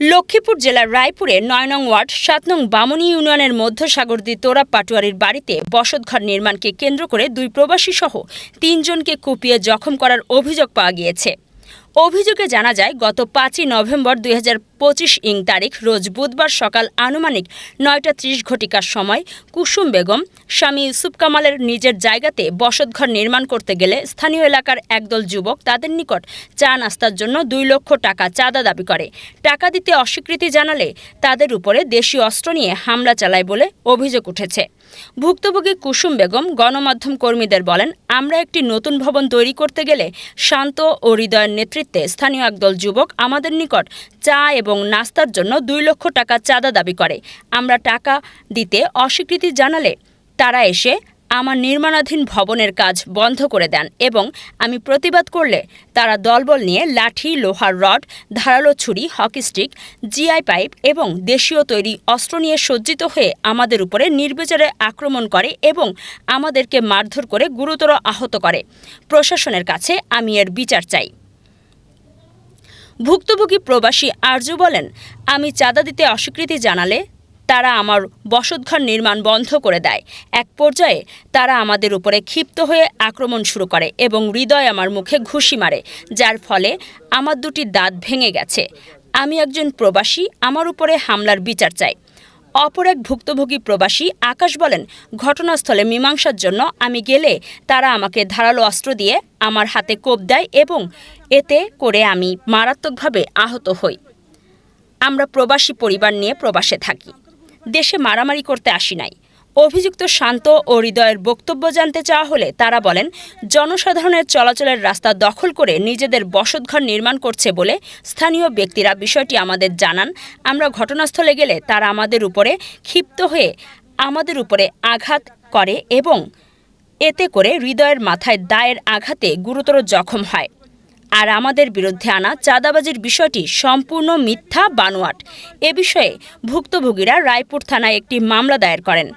লক্ষ্মীপুর জেলার রায়পুরে নয় নং ওয়ার্ড, সাত নং বামনি ইউনিয়নের মধ্যসাগরদি তোরা পাটুয়ারির বাড়িতে বসতঘর নির্মাণকে কেন্দ্র করে দুই প্রবাসী সহ তিনজনকে কুপিয়ে জখম করার অভিযোগ পাওয়া গিয়েছে। অভিযোগে জানা যায়, গত পাঁচই নভেম্বর দুই ইং তারিখ রোজ বুধবার সকাল আনুমানিক নয়টা ত্রিশ ঘটিকার সময় কুসুম বেগম, স্বামী ইউসুফ কামালের নিজের জায়গাতে বসতঘর নির্মাণ করতে গেলে স্থানীয় এলাকার একদল যুবক তাদের নিকট চা নাস্তার জন্য দুই লক্ষ টাকা চাঁদা দাবি করে। টাকা দিতে অস্বীকৃতি জানালে তাদের উপরে দেশীয় অস্ত্র নিয়ে হামলা চালায় বলে অভিযোগ উঠেছে। ভুক্তভোগী কুসুম বেগম গণমাধ্যম কর্মীদের বলেন, আমরা একটি নতুন ভবন তৈরি করতে গেলে শান্ত ও হৃদয়ের নেতৃত্বে স্থানীয় একদল যুবক আমাদের নিকট চা এবং নাস্তার জন্য দুই লক্ষ টাকা চাঁদা দাবি করে। আমরা টাকা দিতে অস্বীকৃতি জানালে তারা এসে আমার নির্মাণাধীন ভবনের কাজ বন্ধ করে দেন এবং আমি প্রতিবাদ করলে তারা দলবল নিয়ে লাঠি, লোহার রড, ধারালো ছুরি, হকি স্টিক জিআই পাইপ এবং দেশীয় তৈরি অস্ত্র নিয়ে সজ্জিত হয়ে আমাদের উপরে নির্বিচারে আক্রমণ করে এবং আমাদেরকে মারধর করে গুরুতর আহত করে। প্রশাসনের কাছে আমি এর বিচার চাই। ভুক্তভোগী প্রবাসী আরজু বলেন, আমি চাঁদা দিতে অস্বীকৃতি জানালে তারা আমার বসতঘর নির্মাণ বন্ধ করে দেয়। এক পর্যায়ে তারা আমাদের উপরে ক্ষিপ্ত হয়ে আক্রমণ শুরু করে এবং হৃদয় আমার মুখে ঘুষি মারে, যার ফলে আমার দুটি দাঁত ভেঙে গেছে। আমি একজন প্রবাসী, আমার উপরে হামলার বিচার চাই। অপর এক ভুক্তভোগী প্রবাসী আকাশ বলেন, ঘটনাস্থলে মীমাংসার জন্য আমি গেলে তারা আমাকে ধারালো অস্ত্র দিয়ে আমার হাতে কোপ দেয় এবং এতে করে আমি মারাত্মকভাবে আহত হই। আমরা প্রবাসী পরিবার নিয়ে প্রবাসে থাকি। দেশে মারামারি করতে আসি নাই। অভিযুক্ত শান্ত ও হৃদয়ের বক্তব্য জানতে চাওয়া হলে তারা বলেন, জনসাধারণের চলাচলের রাস্তা দখল করে নিজেদের বসতঘর নির্মাণ করছে বলে স্থানীয় ব্যক্তিরা বিষয়টি আমাদের জানান। আমরা ঘটনাস্থলে গেলে তারা আমাদের উপরে ক্ষিপ্ত হয়ে আমাদের উপরে আঘাত করে এবং এতে করে হৃদয়ের মাথায় দায়ের আঘাতে গুরুতর জখম হয়। আর আমাদের বিরুদ্ধে আনা চাঁদাবাজির বিষয়টি সম্পূর্ণ মিথ্যা, বানোয়াট। এ বিষয়ে ভুক্তভোগীরা রায়পুর থানায় একটি মামলা দায়ের করেন।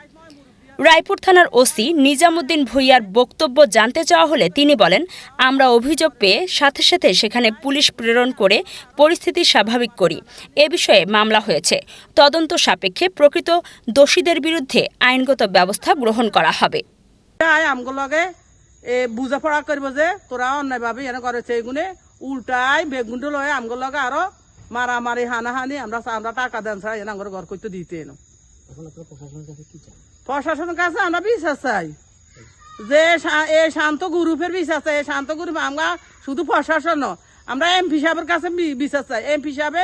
রায়পুর থানার ওসি নিজামুদ্দিন ভুইয়ার বক্তব্য জানতে চাওয়া হলে তিনি বলেন, আমরা অভিযোগ পেয়ে সাথে সাথে সেখানে পুলিশ প্রেরণ করে পরিস্থিতি স্বাভাবিক করি। এ বিষয়ে মামলা হয়েছে। তদন্ত সাপেক্ষে প্রকৃত দোষীদের বিরুদ্ধে আইনগত ব্যবস্থা গ্রহণ করা হবে। এ বুঝা পড়া করব যে তোরা অন্যায় ভাবে এনে করেছে এগুনে উল্টাই বেগুনটো লয়ে আমগো লগে আরও মারামারি হানাহানি আমরা আমরা টাকা দেন ছাড়া এনে আমার ঘর করতে দিতে এনো। প্রশাসনের কাছে আমরা বিশ্বাস চাই। যে এই শান্ত গ্রুপের বিশ্বাস চাই এই শান্ত গ্রুপ আমরা শুধু প্রশাসন আমরা এমপি সাহেবের কাছে বিশ্বাস চাই। এমপি সাহেবে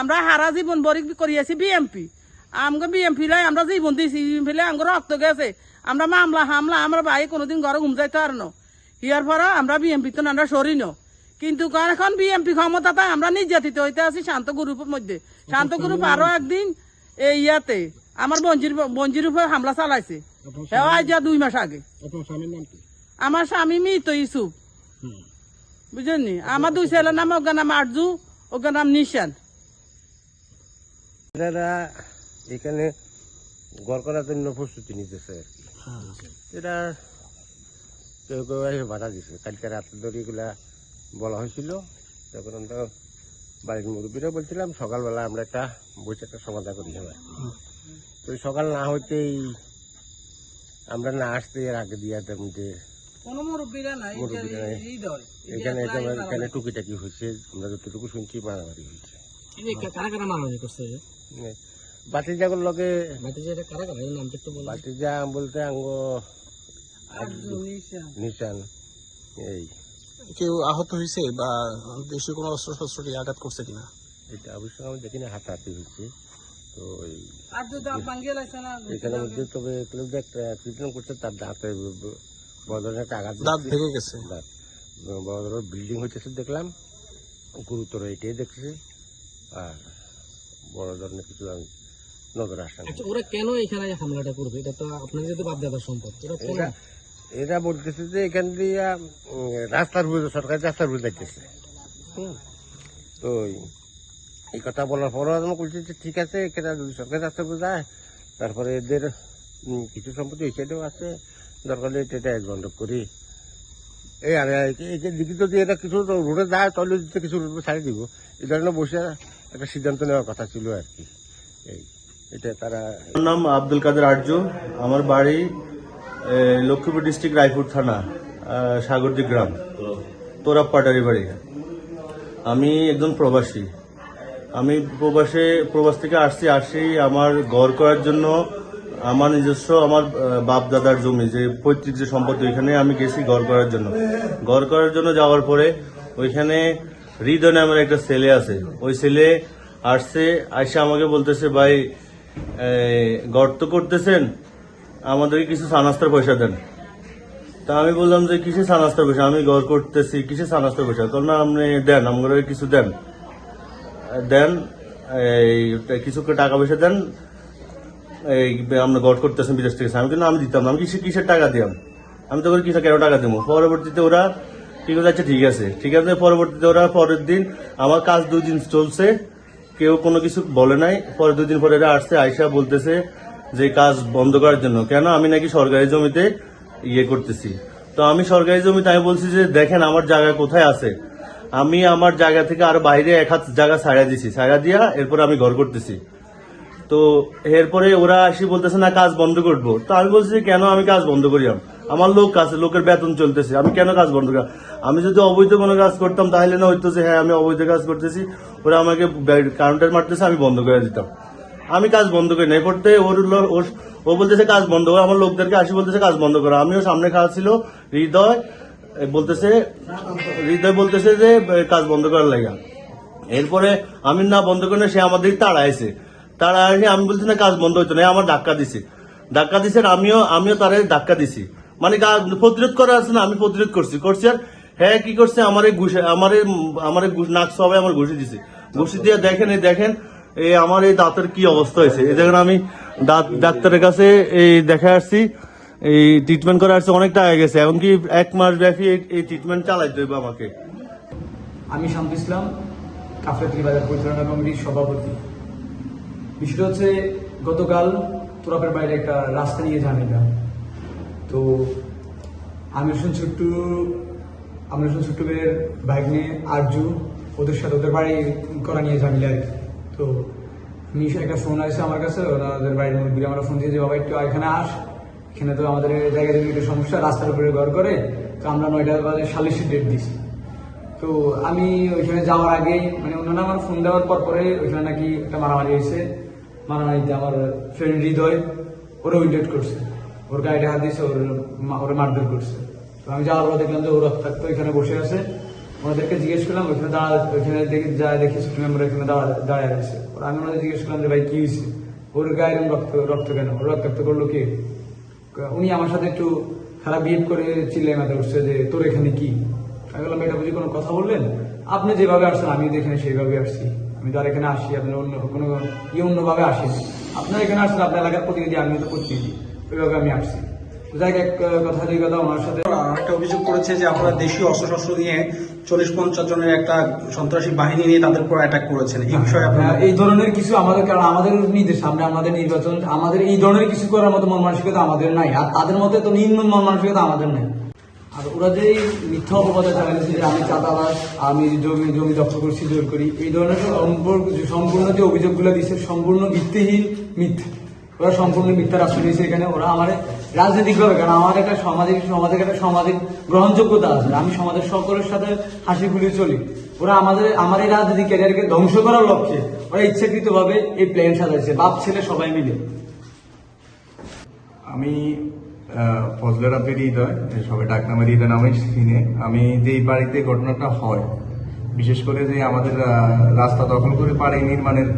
আমরা হারা জীবন বরি করিয়াছি বিএমপি। আমগো বিএমপি লাই আমরা জীবন দিয়েছি বিএমপি লাই আমগো রক্ত গেছে। আমরা মামলা হামলা আমরা ভাই কোনোদিন ঘরে ঘুম যাইতে আর না। ইয়ার পরে আমরা বিএমপি তো আমরা সরি ন। কিন্তু এখন বিএমপি ক্ষমতাতে আমরা নির্যাতিত হইতে আছি শান্ত গ্রুপের মধ্যে। শান্ত গ্রুপ আরও একদিন এই ইয়াতে আমার বঞ্জির বঞ্জির উপর হামলা চালাইছে। হ্যাঁ আজ দুই মাস আগে। আপনার স্বামীর নাম কি? আমার স্বামী মৃত ইসুফ বুঝলেন নি? আমার দুই ছেলের নাম ওর নাম আরজু ওর নাম নিশান। এখানে ঘর করার জন্য প্রস্তুতি নিতেছে। আর কি এটা কেউ কেউ এসে বাধা দিছে। কালকে রাত্রে এগুলা বলা হয়েছিল। তখন আমরা বাড়ির মুরব্বীরা বলছিলাম সকালবেলা আমরা একটা বসে একটা সমাধান করি কি। তো সকাল না হইতেই আমরা না আসতে এর আগে দিয়ে যে এখানে এখানে টুকিটাকি হয়েছে। আমরা যতটুকু শুনছি মারামারি হয়েছে। বাতিজাগুর লগে। বাতি যে কারা কারা? নামটা একটু বাতিজা বলতে আঙ্গ নিশান। এই। কেউ আহত হয়েছে বা দেশে কোনো অস্ত্র শস্ত্র দিয়ে আঘাত করছে কিনা? এটা অবশ্য আমি দেখি না হাতাহাতি হয়েছে। তো এই আরজু দাঁত ভাঙ্গিয়ে লাগছে না এখানের মধ্যে তবে একটা ট্রিটমেন্ট করছে তার দাঁতে বড় ধরনের একটা আঘাত দাঁত ভেঙে গেছে। দাঁত। বড় ধরনের বিল্ডিং হইতেছে দেখলাম। গুরুতর এটাই দেখছি। আর বড় ধরনের কিছু আমি নজরে আসে না আচ্ছা ওরা কেন এখানে হামলাটা করবে? এটা তো আপনাদের তো বাপ দাদার সম্পদ ওরা এরা বলতেছে যে এখান দিয়ে রাস্তার উপরে সরকারি রাস্তার উপরে যাইতেছে। তো এই- কথা বলার পরও আমি বলছি যে ঠিক আছে এখানে যদি সরকারি উপরে যায় তারপরে এদের কিছু সম্পত্তি এই সাইডেও আছে দরকার হলে এটা বন্ধ করি। এই আর দিকে যদি এটা কিছু রোডে যায় তাহলে কিছু রোডে ছাড়ি দিব। এই ধরনের বসে একটা সিদ্ধান্ত নেওয়ার কথা ছিল আর কি। এই এটা তারা আমার নাম আব্দুল কাদের আর্য। আমার বাড়ি লক্ষ্মীপুর ডিস্ট্রিক্ট রায়পুর থানা সাগরদি গ্রাম তোরাপ পাটারি বাড়ি আমি একজন প্রবাসী। আমি প্রবাসে, প্রবাস থেকে আসছি, আসি আমার ঘর করার জন্য আমার নিজস্ব আমার বাপ দাদার জমি, যে পৈতৃক যে সম্পত্তি, ওইখানে আমি গেছি ঘর করার জন্য। ঘর করার জন্য যাওয়ার পরে ওইখানে হৃদয় নামের একটা ছেলে আছে। ওই ছেলে আসছে আসে আমাকে বলতেছে, ভাই গর্ত করতেছেন, আমাদেরকে কিছু সানাস্তার পয়সা দেন। তা আমি বললাম যে কিসে সানাস্তার পয়সা? আমি ঘর করতেছি কিসে সানাস্তার পয়সা? তখন না, আপনি দেন আমাকে কিছু দেন। দেন, এই, কিছু টাকা পয়সা দেন, এই, আমরা গড় করতেছেন বিদেশ থেকে। আমি কিন্তু আমি দিতাম না, আমি কিসে কিসের টাকা দিলাম আমি তো কিসে কেন টাকা দেবো পরবর্তীতে ওরা ঠিক আছে আচ্ছা ঠিক আছে ঠিক আছে, পরবর্তীতে ওরা পরের দিন আমার কাজ দুই দিন চলছে। কেউ কোনো কিছু বলে নাই। পরে দুই দিন পরে এরা আসছে আয়সা বলতেছে যে কাজ বন্ধ করার জন্য। কেন? আমি নাকি সরকারি জমিতে ইয়ে করতেছি। তো আমি সরকারি জমিতে আমি বলছি যে, দেখেন, আমার জায়গা কোথায় আছে? আমি আমার জায়গা থেকে আরও বাইরে এক হাত জায়গা ছাড়া দিছি। ছাড়া দিয়া এরপর আমি ঘর করতেছি। তো এরপরে ওরা আসি বলতেছে, না, কাজ বন্ধ করব। তো আমি বলছি, কেন আমি কাজ বন্ধ করিলাম আমার লোক আছে, লোকের বেতন চলতেছে। আমি কেন কাজ বন্ধ করি? আমি যদি অবৈধ কোনো কাজ করতাম, তাহলে না হইতো যে হ্যাঁ আমি অবৈধ কাজ করতেছি। ওরা আমাকে কাউন্টার মারতেছে, আমি বন্ধ করে দিতাম। আমি কাজ বন্ধ করি না। এরপরতে ওর ওর- ও বলতেছে, কাজ বন্ধ করো। আমার লোকদেরকে আসি বলতেছে, কাজ বন্ধ করো। আমিও সামনে খাওয়া ছিল। হৃদয় বলতেছে হৃদয় বলতেছে যে কাজ বন্ধ করার লাগা। এরপরে আমি না বন্ধ করে সে আমাদের তাড়াইছে। তাড়াইনি, আমি বলছি, না, কাজ বন্ধ হইতো না। আমার ধাক্কা দিছে। ধাক্কা দিছে আমিও আমিও তারে ধাক্কা দিছি। মানে প্রতিরোধ করা আছে না আমি প্রতিরোধ করছি। করছি আর হ্যাঁ কি করছে? আমার ঘুষে আমার আমার নাক সবাই আমার ঘুষি দিছে। ঘুষি দিয়ে দেখেন, এই দেখেন, এই আমার এই দাঁতের কি অবস্থা হয়েছে। এই দেখেন আমি দাঁত ডাক্তারের কাছে এই দেখা আসছি। এই ট্রিটমেন্ট করা আসছে অনেক টাকা গেছে। এমনকি এক মাস ব্যাপী এই- ট্রিটমেন্ট চালাইতে হইবে আমাকে? আমি শান্ত ইসলাম কাফরাতলি বাজার পরিচালনা কমিটির সভাপতি। বিষয়টা হচ্ছে, গতকাল তোরাপের বাইরে একটা রাস্তা নিয়ে ঝামেলা। তো আমি হোসেন ছোট্টু আমির হোসেন ছোট্টুবের বাইক নিয়ে আরজু ওদের সাথে ওদের বাড়ি করা নিয়ে ঝামেলা আর কি। তো আমি একটা ফোন আসছে আমার কাছে ওনাদের বাড়ির মুরগি আমরা ফোন দিয়ে যে, বাবা, একটু এখানে আস। এখানে তো আমাদের জায়গা জমি একটু সমস্যা, রাস্তার উপরে ঘর করে, তো আমরা নয়টা বাজে সালিশি ডেট দিছি। তো আমি ওইখানে যাওয়ার আগে মানে ওনারা আমার ফোন দেওয়ার পর পরে ওইখানে নাকি একটা মারামারি হয়েছে। মারামারিতে আমার ফ্রেন্ড হৃদয় ওরা উইন্ডেট করছে। ওর গাড়িটা হাত দিয়েছে, ওর ওরা মারধর করছে। আমি যাওয়ার পর দেখলাম যে ও থাকতো ওইখানে বসে আছে। ওনাদেরকে জিজ্ঞেস করলাম, ওইখানে দাঁড়া, ওইখানে দেখে, যা দেখি ছুটি মেম্বার ওইখানে দাঁড়া, দাঁড়িয়ে আছে। ওরা আমি ওনাদের জিজ্ঞেস করলাম যে, ভাই, কি হয়েছে? ওর গায়ে রক্ত রক্ত কেন? ওর রক্তাক্ত করল কে? উনি আমার সাথে একটু খারাপ বিহেভ করে চিল্লাই মাথা উঠছে যে, তোর এখানে কি? আমি বললাম, এটা বুঝি কোনো কথা বললেন? আপনি যেভাবে আসছেন আমি এখানে সেইভাবে আসছি। আমি তো আর এখানে আসি, আপনার অন্য কোনো ইয়ে অন্যভাবে আসিনি। আপনার এখানে আসছেন, আপনার এলাকার প্রতিনিধি আমি তো প্রতিনিধি। ওইভাবে আমি আসছি। যাই এক কথা দুই কথা ওনার সাথে। একটা অভিযোগ করেছে যে আপনারা দেশীয় অস্ত্রশস্ত্র নিয়ে চল্লিশ পঞ্চাশ জনের একটা সন্ত্রাসী বাহিনী নিয়ে তাদের উপর অ্যাটাক করেছেন। এই বিষয়ে আপনারা এই ধরনের কিছু আমাদের কারণ আমাদের সামনে আমাদের নির্বাচন আমাদের এই ধরনের কিছু করার মতো মন মানসিকতা আমাদের নাই। আর তাদের মতো তো নিম্ন মন মানসিকতা আমাদের নাই। আর ওরা যে মিথ্যা অপবাদে চালাইছে যে আমি চাঁদাবাস আমি জমি জমি দখল করছি জোর করি এই ধরনের সম্পূর্ণ সম্পূর্ণ যে অভিযোগগুলো দিচ্ছে সম্পূর্ণ ভিত্তিহীন মিথ্যা। ওরা সম্পূর্ণ মিথ্যা রাষ্ট্র দিয়েছে এখানে। ওরা আমার রাজনৈতিকভাবে কারণ আমার একটা সামাজিক সমাজের একটা সমাজের গ্রহণযোগ্যতা আছে। আমি সমাজের সকলের সাথে হাসি খুলে চলি। ওরা আমাদের আমার এই রাজনৈতিক ক্যারিয়ারকে ধ্বংস করার লক্ষ্যে ওরা ইচ্ছাকৃতভাবে এই প্ল্যান সাজাইছে বাপ ছেলে সবাই মিলে। আমি আহ, ফজলে রাব্বি হৃদয় সবাই ডাকনামে হৃদয় নামে চিনে। আমি যেই বাড়িতে ঘটনাটা হয় বিশেষ করে যে আমাদের রাস্তা দখল করে বাড়ি নির্মাণের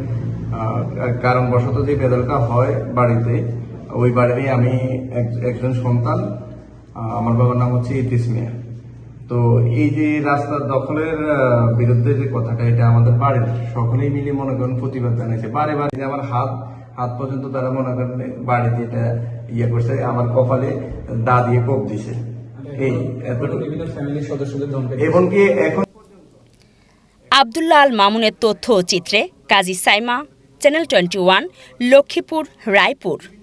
কারণবশত যে বেদলটা হয় বাড়িতে ওই বাড়িরই আমি এক- একজন সন্তান আমার বাবার নাম হচ্ছে ইতিস মিয়া। তো এই যে রাস্তা দখলের বিরুদ্ধে যে কথাটা এটা আমাদের বাড়ির সকলেই মিলে মনে করেন প্রতিবাদ জানাইছে। বারে বারে যে আমার হাত হাত পর্যন্ত তারা মনে করেন বাড়িতে এটা ইয়ে করছে আমার কপালে দা দিয়ে কোপ দিছে। এই এমনকি এখন আবদুল্লাহ আল মামুনের তথ্য ও চিত্রে Kazi Saima channel twenty one Lakshmipur Raipur.